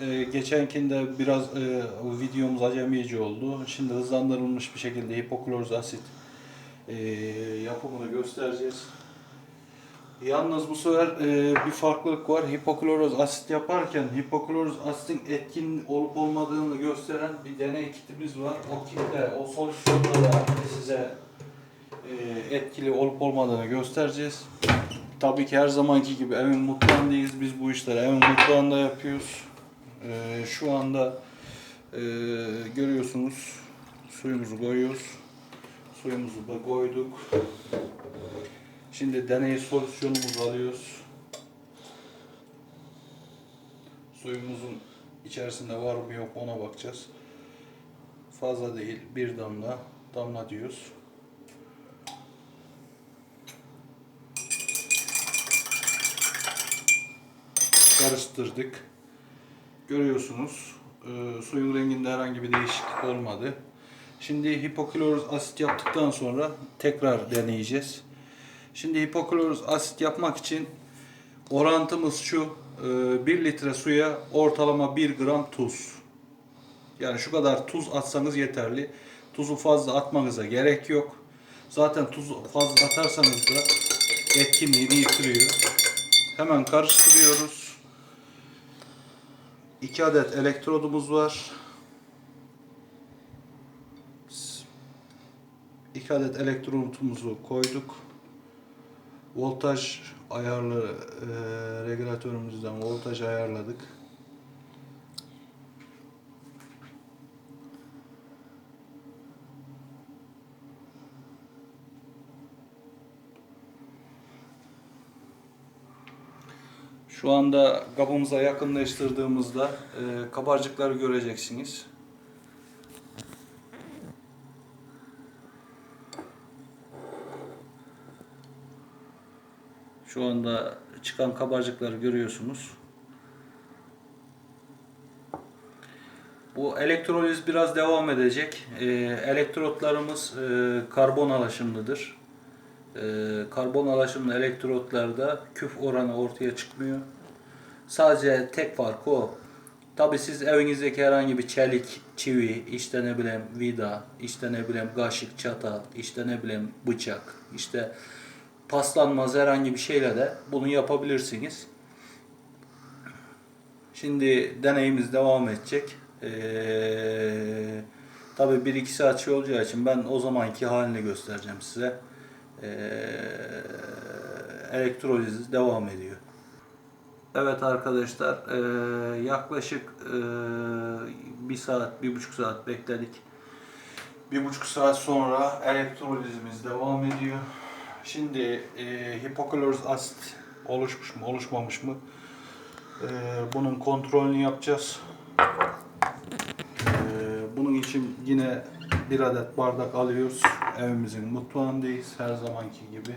Ee, geçenkinde biraz e, videomuz acemice oldu. Şimdi hızlandırılmış bir şekilde hipokloruz asit e, yapımını göstereceğiz. Yalnız bu sefer e, bir farklılık var. Hipokloroz asit yaparken hipokloroz asitin etkin olup olmadığını gösteren bir deney kitimiz var. O kitle, o solüsyonda da size e, etkili olup olmadığını göstereceğiz. Tabii ki her zamanki gibi evin mutfağındayız. Biz bu işleri evin mutfağında yapıyoruz. Ee, şu anda e, görüyorsunuz suyumuzu koyuyoruz. Suyumuzu da koyduk. Şimdi deney solüsyonumuzu alıyoruz. Suyumuzun içerisinde var mı yok ona bakacağız. Fazla değil bir damla damla diyoruz. Karıştırdık. Görüyorsunuz e, suyun renginde herhangi bir değişiklik olmadı. Şimdi hipokloruz asit yaptıktan sonra tekrar deneyeceğiz. Şimdi hipokloruz asit yapmak için orantımız şu. e, 1 litre suya ortalama 1 gram tuz. Yani şu kadar tuz atsanız yeterli. Tuzu fazla atmanıza gerek yok. Zaten tuzu fazla atarsanız da etkinliğini yitiriyor. Hemen karıştırıyoruz. 2 adet elektrodumuz var. 2 adet elektrodumuzu koyduk. Voltaj ayarlı e, regülatörümüzden voltaj ayarladık. Şu anda kabımıza yakınlaştırdığımızda e, kabarcıkları göreceksiniz. Şu anda çıkan kabarcıkları görüyorsunuz. Bu elektroliz biraz devam edecek. E, elektrotlarımız e, karbon alaşımlıdır. E, karbon alaşımlı elektrotlarda küf oranı ortaya çıkmıyor. Sadece tek farkı o. Tabi siz evinizdeki herhangi bir çelik, çivi, işte ne bileyim vida, işte ne bileyim kaşık, çatal, işte ne bileyim bıçak, işte paslanmaz herhangi bir şeyle de bunu yapabilirsiniz. Şimdi deneyimiz devam edecek. Ee, tabii 1-2 saat şey olacağı için ben o zamanki halini göstereceğim size. Ee, elektroliz devam ediyor. Evet arkadaşlar eee, yaklaşık eee, bir saat, bir buçuk saat bekledik. Bir buçuk saat sonra elektrolizimiz devam ediyor. Şimdi eee hipokloruz asit oluşmuş mu oluşmamış mı eee, bunun kontrolünü yapacağız. Eee, bunun için yine bir adet bardak alıyoruz. Evimizin mutfağındayız her zamanki gibi.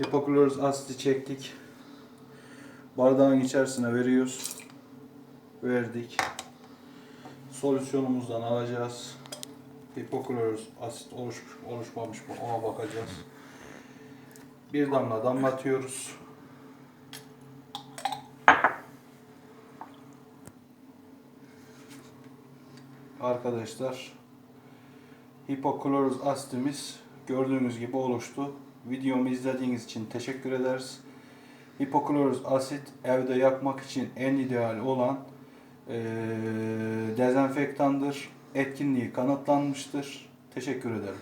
Hipokloruz asiti çektik. Bardağın içerisine veriyoruz. Verdik. Solüsyonumuzdan alacağız. Hipokloruz asit oluşmuş mu, oluşmamış mı ona bakacağız. Bir damla damlatıyoruz. Arkadaşlar hipokloruz asitimiz gördüğünüz gibi oluştu. Videomu izlediğiniz için teşekkür ederiz. Hipokloruz asit evde yakmak için en ideal olan eee, dezenfektandır. Etkinliği kanıtlanmıştır. Teşekkür ederim.